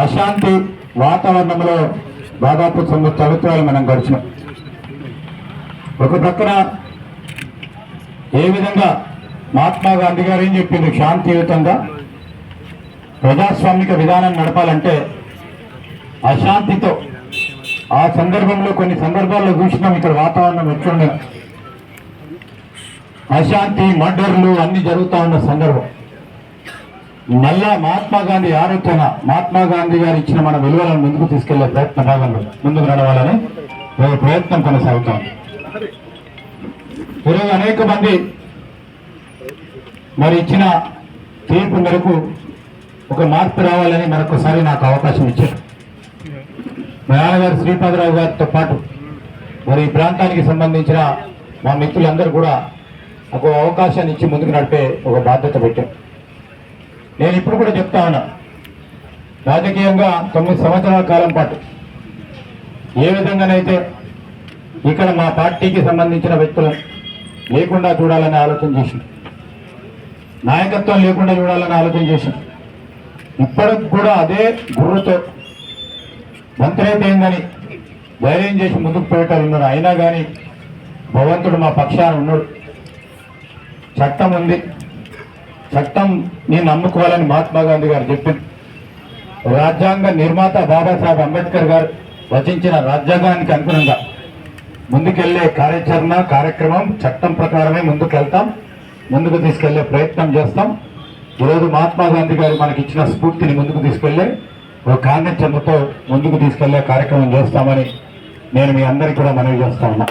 అశాంతి వాతావరణంలో దాదాపు తొమ్మిది సంవత్సరాలు మనం గడిచినాం. ఒక ప్రక్కన ఏ విధంగా మహాత్మా గాంధీ గారు ఏం చెప్పింది శాంతియుతంగా ప్రజాస్వామిక విధానం నడపాలంటే అశాంతితో ఆ సందర్భంలో కొన్ని సందర్భాల్లో చూసినాం ఇక్కడ వాతావరణం ఎట్లుండే అశాంతి మర్డర్లు అన్ని జరుగుతూ ఉన్న సందర్భం. మళ్ళా మహాత్మా గాంధీ ఆరోగ్యన మహాత్మా గాంధీ గారు ఇచ్చిన మన విలువలను ముందుకు తీసుకెళ్ళే ప్రయత్న భాగంలో ముందుకు నడవాలని ఒక ప్రయత్నం కొనసాగుతోంది ఈరోజు అనేక మంది మరి ఇచ్చిన తీర్పు మేరకు ఒక మార్పు రావాలని మరొకసారి నాకు అవకాశం ఇచ్చారు. మా నాన్నగారు శ్రీపాదరావు గారితో పాటు మరి ఈ ప్రాంతానికి సంబంధించిన మా మిత్రులందరూ కూడా ఒక అవకాశాన్ని ఇచ్చి ముందుకు నడిపే ఒక బాధ్యత పెట్టారు. నేను ఇప్పుడు కూడా చెప్తా ఉన్నా. రాజకీయంగా తొమ్మిది సంవత్సరాల కాలం పాటు ఏ విధంగానైతే ఇక్కడ మా పార్టీకి సంబంధించిన వ్యక్తులను లేకుండా చూడాలని ఆలోచన చేసింది నాయకత్వం లేకుండా చూడాలని ఆలోచన చేసింది ఇప్పటికి కూడా అదే గుర్రుతో మంత్రైతే ఏందని ధైర్యం చేసి ముందుకు పోయేటాలు ఉన్నారు. అయినా కానీ భగవంతుడు మా పక్షాన ఉన్నాడు. చట్టం ఉంది. చట్టం నేను నమ్ముకోవాలని మహాత్మా గాంధీ గారు చెప్పింది రాజ్యాంగ నిర్మాత బాబాసాహెబ్ అంబేద్కర్ గారు రచించిన రాజ్యాంగానికి అనుగుణంగా ముందుకెళ్ళే కార్యాచరణ కార్యక్రమం చట్టం ప్రకారమే ముందుకు వెళ్తాం ముందుకు తీసుకెళ్ళే ప్రయత్నం చేస్తాం. ఈరోజు మహాత్మా గాంధీ గారు మనకి ఇచ్చిన స్ఫూర్తిని ముందుకు తీసుకెళ్ళే ఒక కార్యాచరణతో ముందుకు తీసుకెళ్ళే కార్యక్రమం చేస్తామని నేను మీ అందరికీ కూడా మనవి చేస్తా ఉన్నా.